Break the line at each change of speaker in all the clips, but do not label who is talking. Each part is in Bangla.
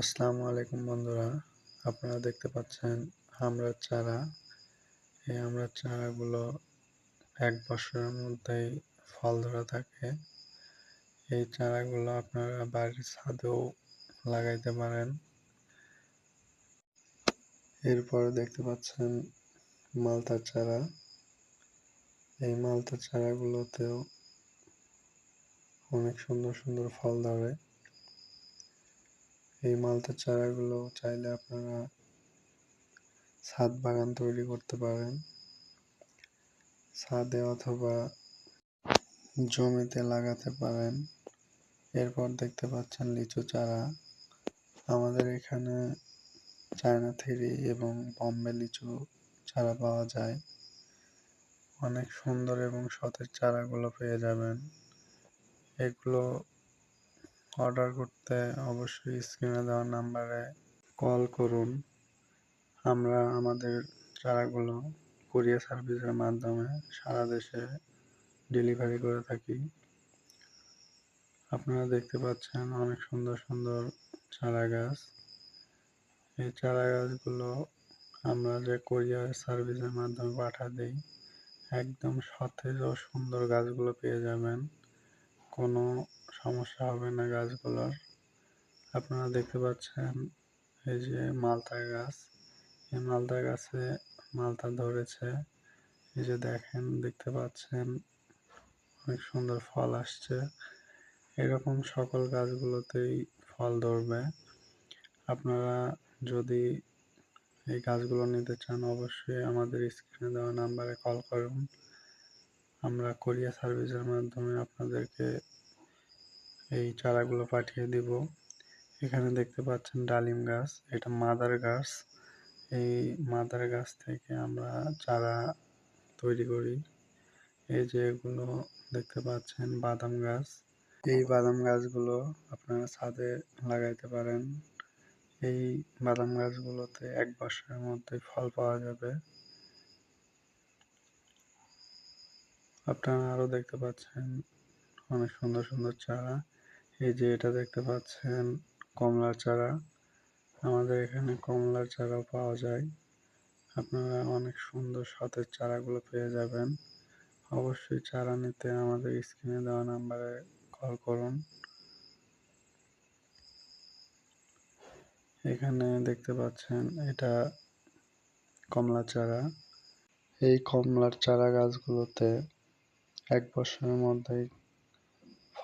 আসসালামু আলাইকুম বন্ধুরা, আপনারা দেখতে পাচ্ছেন আমড়ার চারা। এই আমড়ার চারাগুলো এক বছরের মধ্যেই ফল ধরা থাকে। এই চারাগুলো আপনারা বাড়ির ছাদেও লাগাইতে পারেন। এরপরে দেখতে পাচ্ছেন মালতার চারা। এই মালতার চারাগুলোতেও অনেক সুন্দর সুন্দর ফল ধরে। এই মালতার চারাগুলো চাইলে আপনারা ছাদ বাগান তৈরি করতে পারেন। ছাদে অথবা জমিতে লাগাতে পারেন। এরপর দেখতে পাচ্ছেন লিচু চারা। আমাদের এখানে চায়না থেরি এবং বম্বে লিচু চারা পাওয়া যায়। অনেক সুন্দর এবং সতেজ চারাগুলো পেয়ে যাবেন। এগুলো অর্ডার করতে অবশ্যই স্ক্রিনে দেওয়া নাম্বারে কল করুন। আমরা আমাদের চারাগুলো কুরিয়ার সার্ভিসের মাধ্যমে সারা দেশে ডেলিভারি করে থাকি। আপনারা দেখতে পাচ্ছেন অনেক সুন্দর সুন্দর চারা গাছ এই চারা গাছগুলো আমরা যে কুরিয়ার সার্ভিসের মাধ্যমে পাঠা দিই, একদম সতেজ ও সুন্দর গাছগুলো পেয়ে যাবেন। কোনো সমস্যা হবে না গাছগুলোর। আপনারা দেখতে পাচ্ছেন এই যে মালতা গাছ। এই মালতা গাছে মালতা ধরেছে। এই যে দেখেন, দেখতে পাচ্ছেন অনেক সুন্দর ফল আসছে। এরকম সকল গাছগুলোতেই ফল ধরবে। আপনারা যদি এই গাছগুলো নিতে চান, অবশ্যই আমাদের স্ক্রিনে দেওয়া নাম্বারে কল করুন। আমরা কোরিয়া সার্ভিসের মাধ্যমে আপনাদেরকে এই চারাগুলো পাঠিয়ে দিব। এখানে দেখতে পাচ্ছেন ডালিম গাছ, এটা মাদার গাছ। এই মাদার গাছ থেকে আমরা চারা তৈরি করি। এই যে এগুলো দেখতে পাচ্ছেন বাদাম গাছ। এই বাদাম গাছগুলো আপনারা ছাদে লাগাইতে পারেন। এই বাদাম গাছগুলোতে এক বছরের মধ্যে ফল পাওয়া যাবে। আপনারা আরও দেখতে পাচ্ছেন অনেক সুন্দর সুন্দর চারা। এই যে এটা দেখতে পাচ্ছেন, কমলার চারা। আমাদের এখানে কমলার চারাও পাওয়া যায়। আপনারা অনেক সুন্দর সতেজ চারাগুলো পেয়ে যাবেন। অবশ্যই চারা নিতে আমাদের স্ক্রিনে দেওয়া নাম্বারে কল করুন। এখানে দেখতে পাচ্ছেন, এটা কমলা চারা। এই কমলার চারা গাছগুলোতে এক বছরের মধ্যেই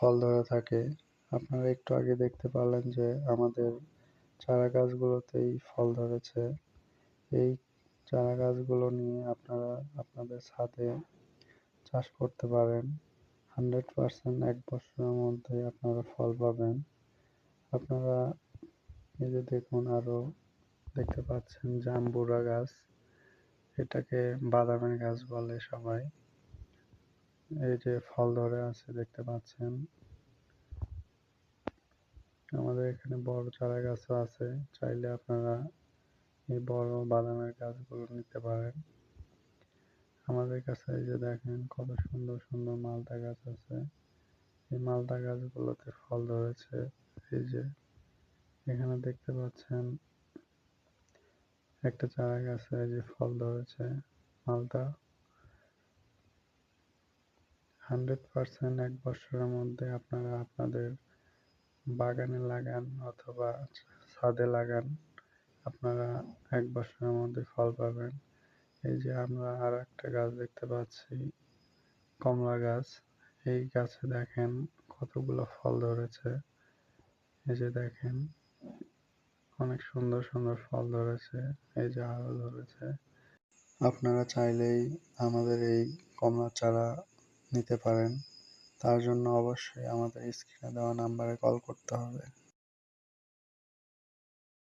ফল ধরে থাকে। আপনারা একটু আগে দেখতে পারলেন যে আমাদের চারা গাছগুলোতেই ফল ধরেছে। এই চারা গাছগুলো নিয়ে আপনারা আপনাদের ছাদে চাষ করতে পারেন। হান্ড্রেড পারসেন্ট এক বছরের মধ্যে আপনারা ফল পাবেন। আপনারা এই যে দেখুন আরও দেখতে পাচ্ছেন জাম্বুরা গাছ। এটাকে বাদামের গাছ বলে সবাই। এই যে ফল ধরে আছে, দেখতে পাচ্ছেন। আমাদের এখানে বড় চারা গাছও আছে, চাইলে আপনারা এই বড় বাদামের গাছগুলো নিতে পারেন। আমাদের কাছে এই যে দেখেন, কত সুন্দর সুন্দর মালটা গাছ আছে। এই মালটা গাছগুলোতে ফল ধরেছে, এই যে এখানে দেখতে পাচ্ছেন একটা চারা গাছে যে ফল ধরেছে মালটা হান্ড্রেড পারসেন্ট এক বছরের মধ্যে আপনারা আপনাদের বাগানে লাগান অথবা ছাদে লাগান, আপনারা এক বছরের মধ্যে ফল পাবেন। এই যে আমরা আর একটা গাছ দেখতে পাচ্ছি, কমলা গাছ। এই গাছে দেখেন কতগুলো ফল ধরেছে। এই যে দেখেন, অনেক সুন্দর সুন্দর ফল ধরেছে, এই যে আরও ধরেছে। আপনারা চাইলেই আমাদের এই কমলা চারা নিতে পারেন। তার জন্য অবশ্যই আমাদের স্ক্রিনে দেওয়া নাম্বারে কল করতে হবে।